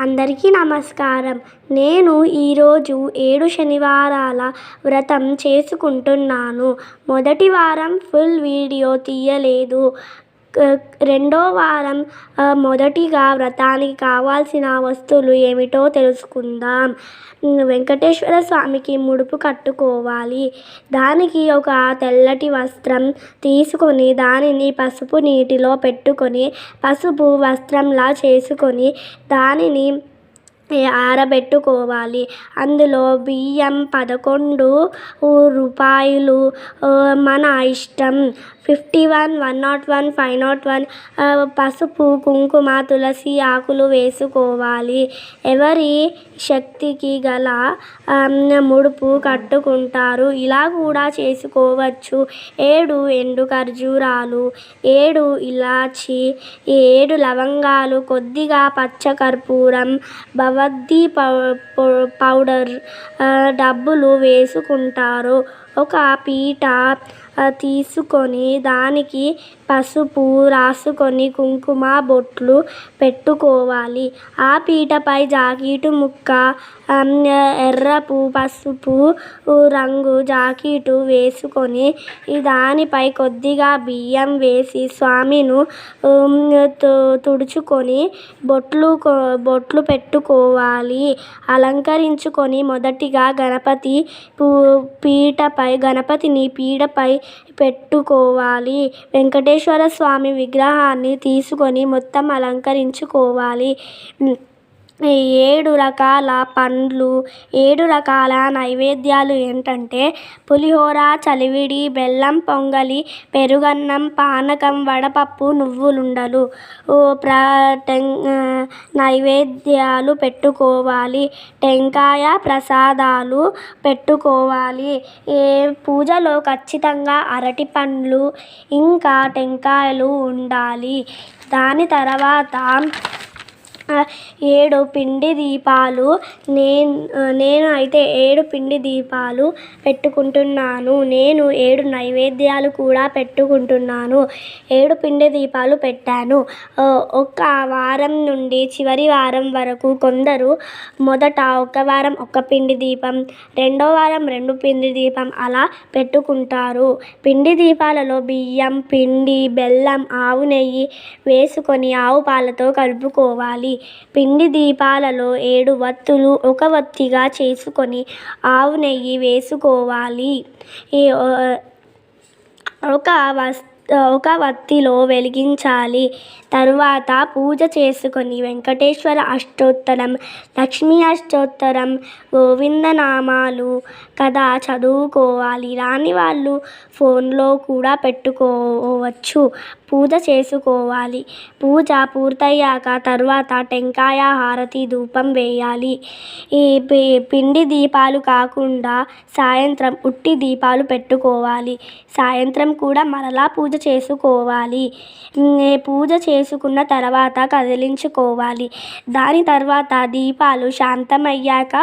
అందరికీ నమస్కారం. నేను ఈరోజు ఏడు శనివారాల వ్రతం చేసుకుంటున్నాను. మొదటి వారం ఫుల్ వీడియో తీయలేదు. రెండో వారం మొదటిగా వ్రతానికి కావాల్సిన వస్తువులు ఏమిటో తెలుసుకుందాం. వెంకటేశ్వర స్వామికి ముడుపు కట్టుకోవాలి. దానికి ఒక తెల్లటి వస్త్రం తీసుకొని దానిని పసుపు నీటిలో పెట్టుకొని పసుపు వస్త్రంలా చేసుకొని దానిని ఆరబెట్టుకోవాలి. అందులో బియ్యం పదకొండు రూపాయలు మన ఇష్టం. Fifty one one nought one five nought one పసుపు కుంకుమ తులసి ఆకులు వేసుకోవాలి. ఎవరి శక్తికి గల ముడుపు కట్టుకుంటారు ఇలా కూడా చేసుకోవచ్చు. ఏడు ఎండు ఖర్జూరాలు ఏడు ఇలాచి ఏడు లవంగాలు కొద్దిగా పచ్చకర్పూరం భగవద్దీ పౌడర్ డబ్బులు వేసుకుంటారు. ఒక పీట తీసుకొని దానికి పసుపు రాసుకొని కుంకుమ బొట్లు పెట్టుకోవాలి. ఆ పీటపై జాకెట్ ముక్క ఎర్రపు పసుపు రంగు జాకెట్ వేసుకొని దానిపై కొద్దిగా బియ్యం వేసి స్వామిను తుడుచుకొని బొట్లు బొట్లు పెట్టుకోవాలి. అలంకరించుకొని మొదటిగా గణపతి పీటపై గణపతిని పీటపై పెట్టుకోవాలి. వెంకటేశ్వర స్వామి విగ్రహాన్ని తీసుకొని మొత్తం అలంకరించుకోవాలి. ఏడు రకాల పండ్లు ఏడు రకాల నైవేద్యాలు ఏంటంటే పులిహోర చలివిడి బెల్లం పొంగలి పెరుగన్నం పానకం వడపప్పు నువ్వులుండలు. ప్ర నైవేద్యాలు పెట్టుకోవాలి. టెంకాయ ప్రసాదాలు పెట్టుకోవాలి. ఏ పూజలో ఖచ్చితంగా అరటిపండ్లు ఇంకా టెంకాయలు ఉండాలి. దాని తర్వాత ఏడు పిండి దీపాలు. నేను నేను అయితే ఏడు పిండి దీపాలు పెట్టుకుంటున్నాను. నేను ఏడు నైవేద్యాలు కూడా పెట్టుకుంటున్నాను. ఏడు పిండి దీపాలు పెట్టాను. ఒక వారం నుండి చివరి వారం వరకు కొందరు మొదట ఒక వారం ఒక పిండి దీపం రెండో వారం రెండు పిండి దీపం అలా పెట్టుకుంటారు. పిండి దీపాలలో బియ్యం పిండి బెల్లం ఆవు నెయ్యి వేసుకొని ఆవు పాలతో కలుపుకోవాలి. పిండి దీపాలలో ఏడు వత్తులు ఒక వత్తిగా చేసుకొని ఆవు నెయ్యి వేసుకోవాలి. ఒక వస్ ఒక వత్తిలో వెలిగించాలి. తరువాత పూజ చేసుకొని వెంకటేశ్వర అష్టోత్తరం లక్ష్మీ అష్టోత్తరం గోవిందనామాలు కథ చదువుకోవాలి. రాని వాళ్ళు ఫోన్లో కూడా పెట్టుకోవచ్చు. పూజ చేసుకోవాలి. పూజ పూర్తయ్యాక తర్వాత టెంకాయ హారతి ధూపం వేయాలి. ఈ పిండి దీపాలు కాకుండా సాయంత్రం ఉట్టి దీపాలు పెట్టుకోవాలి. సాయంత్రం కూడా మరలా పూజ చేసుకోవాలి. పూజ చేసుకున్న తర్వాత కదిలించుకోవాలి. దాని తర్వాత దీపాలు శాంతమయ్యాక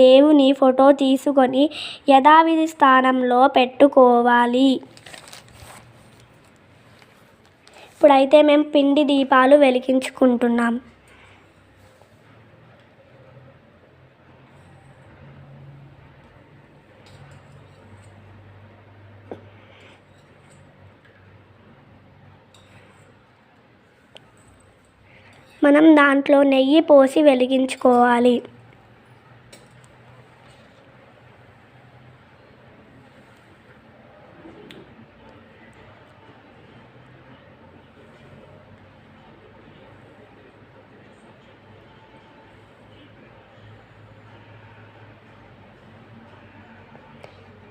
దేవుని ఫోటో తీసుకొని యథావిధి స్థానంలో పెట్టుకోవాలి. ఇప్పుడైతే మేము పిండి దీపాలు వెలిగించుకుంటున్నాం. మనం దాంట్లో నెయ్యి పోసి వెలిగించుకోవాలి.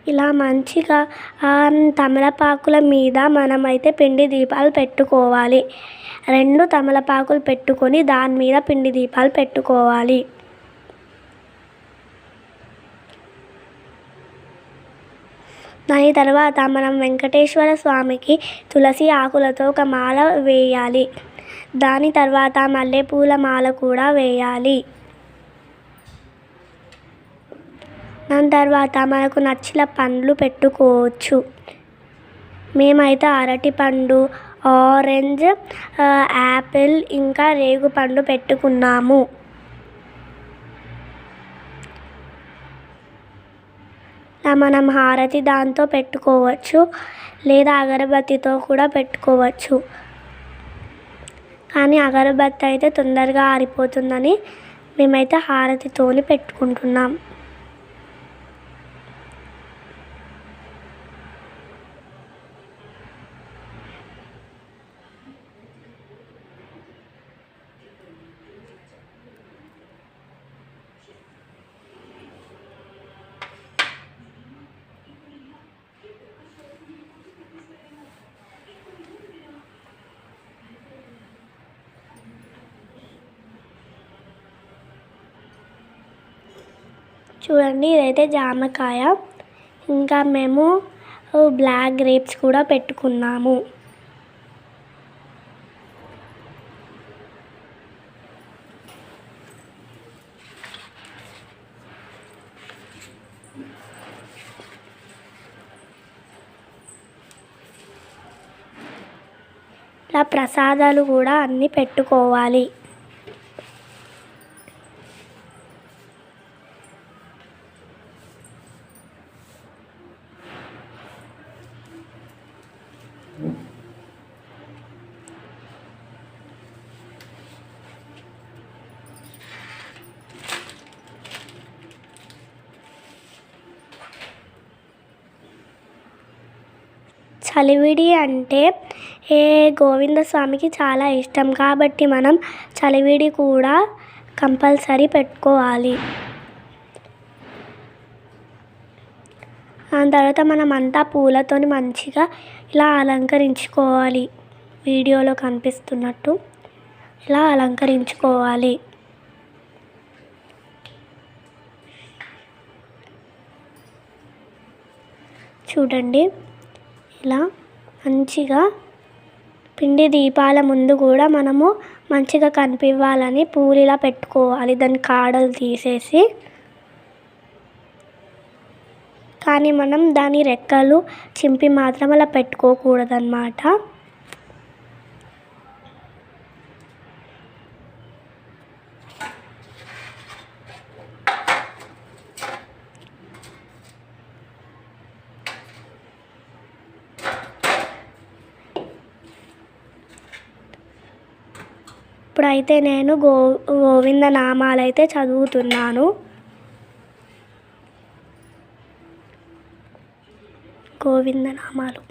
ఇలా మంచిగా తమలపాకుల మీద మనమైతే పిండి దీపాలు పెట్టుకోవాలి. రెండు తమలపాకులు పెట్టుకొని దాని మీద పిండి దీపాలు పెట్టుకోవాలి. దాని తర్వాత మనం వెంకటేశ్వర స్వామికి తులసి ఆకులతో ఒక మాల వేయాలి. దాని తర్వాత మల్లెపూల మాల కూడా వేయాలి. దాని తర్వాత మనకు నచ్చిన పండ్లు పెట్టుకోవచ్చు. మేమైతే అరటిపండు ఆరెంజ్ యాపిల్ ఇంకా రేగుపండు పెట్టుకున్నాము. మనం హారతి దాంతో పెట్టుకోవచ్చు లేదా అగరబత్తితో కూడా పెట్టుకోవచ్చు. కానీ అగరబత్తి అయితే తొందరగా ఆరిపోతుందని మేమైతే హారతితోని పెట్టుకుంటున్నాం. చూడండి ఇదైతే జామకాయ. ఇంకా మేము బ్లాక్ గ్రేప్స్ కూడా పెట్టుకున్నాము. ఇలా ప్రసాదాలు కూడా అన్నీ పెట్టుకోవాలి. చలివిడి అంటే ఏ గోవింద స్వామికి చాలా ఇష్టం. కాబట్టి మనం చలివిడి కూడా కంపల్సరీ పెట్టుకోవాలి. దాని తర్వాత మనం అంతా పూలతో మంచిగా ఇలా అలంకరించుకోవాలి. వీడియోలో కనిపిస్తున్నట్టు ఇలా అలంకరించుకోవాలి. చూడండి. ఇట్లా మంచిగా పిండి దీపాల ముందు కూడా మనము మంచిగా కనిపించాలని పూలు ఇలా పెట్టుకోవాలి. దాని కాడలు తీసేసి. కానీ మనం దాని రెక్కలు చింపి మాత్రం అలా పెట్టుకోకూడదు ఇప్పుడైతే నేను గో గోవింద నామాలు అయితే చదువుతున్నాను. గోవింద నామాలు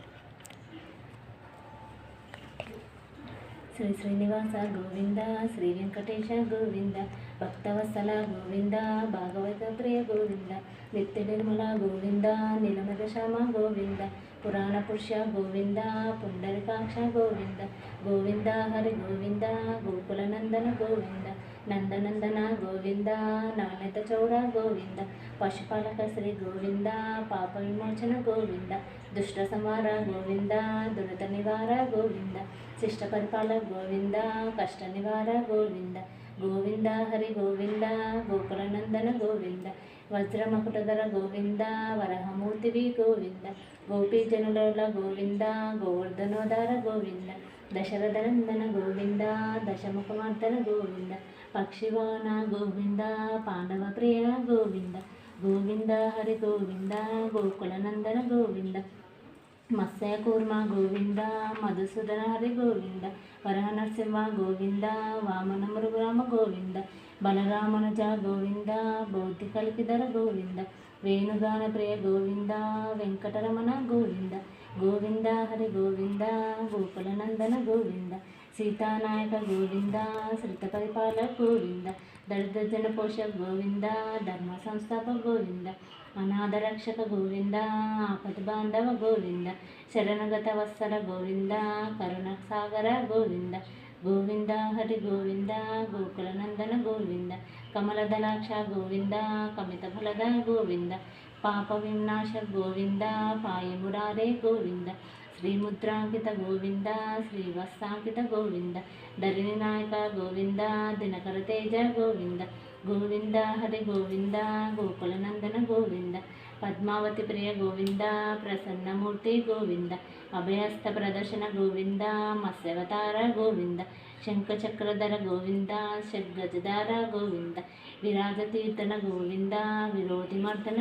శ్రీ శ్రీనివాస గోవింద శ్రీ వెంకటేశ గోవింద భక్తవత్సల గోవింద భాగవత ప్రియ గోవింద నిత్య నిర్మల గోవింద నిలమద శ్యామ గోవింద పురాణ పురుష గోవింద పుండరికాక్ష గోవింద గోవింద హరి గోవింద గోకుల నందన గోవింద నందనందన గోవింద నాణ్యత చౌర గోవింద పశుపాలక శ్రీ గోవింద పాప విమోచన గోవింద దుష్ట సంహార గోవింద దురద నివార గోవింద శిష్ట పరిపాల గోవింద కష్ట నివార గోవింద గోవింద హరి గోవింద గోకుల నందన గోవింద వజ్రమకుటధర గోవింద వరహమూర్తివి గోవింద గోపీజనుల గోవింద గోవర్ధనోదార గోవింద దశరథనందన గోవింద దశముఖమర్దన గోవింద పక్షివాన గోవింద పాండవ ప్రియ గోవింద గోవింద హరి గోవింద గోకుల నందన గోవింద మత్స్య కూర్మ గోవింద మధుసూదన హరి గోవింద వరహనరసింహ గోవింద వామన మృగరామ గోవింద బలరామనుజ గోవింద బౌద్ధి కలికిధర గోవింద వేణుగాన ప్రియ గోవింద వెంకటరమణ గోవింద గోవింద హరి గోవింద గోకులనందన గోవింద సీతానాయక గోవింద శ్రిత పరిపాల గోవింద దళిత జన పోషక గోవింద ధర్మ సంస్థాపక గోవింద అనాథరక్షక గోవింద ఆపద బాంధవ గోవింద శరణగత వత్సల గోవింద కరుణ సాగర గోవింద గోవింద హరి గోవింద గోకుల నందన గోవింద కమలదలాక్ష గోవింద కమిత ఫలద గోవింద పాప వినాశ గోవింద పాయమురారే గోవింద శ్రీముద్రాంకిత గోవింద శ్రీవత్సాంకిత గోవింద ధరణి నాయక గోవింద దినకర తేజ గోవింద గోవింద హరి గోవింద గోకులనందన గోవింద పద్మావతి ప్రియ గోవింద ప్రసన్నమూర్తి గోవింద అభయస్త ప్రదర్శన గోవింద మత్స్యవతార గోవింద శంఖచక్రధర గోవింద షడ్గజధార గోవింద విరాజతీర్థన గోవింద విరోధిమర్దన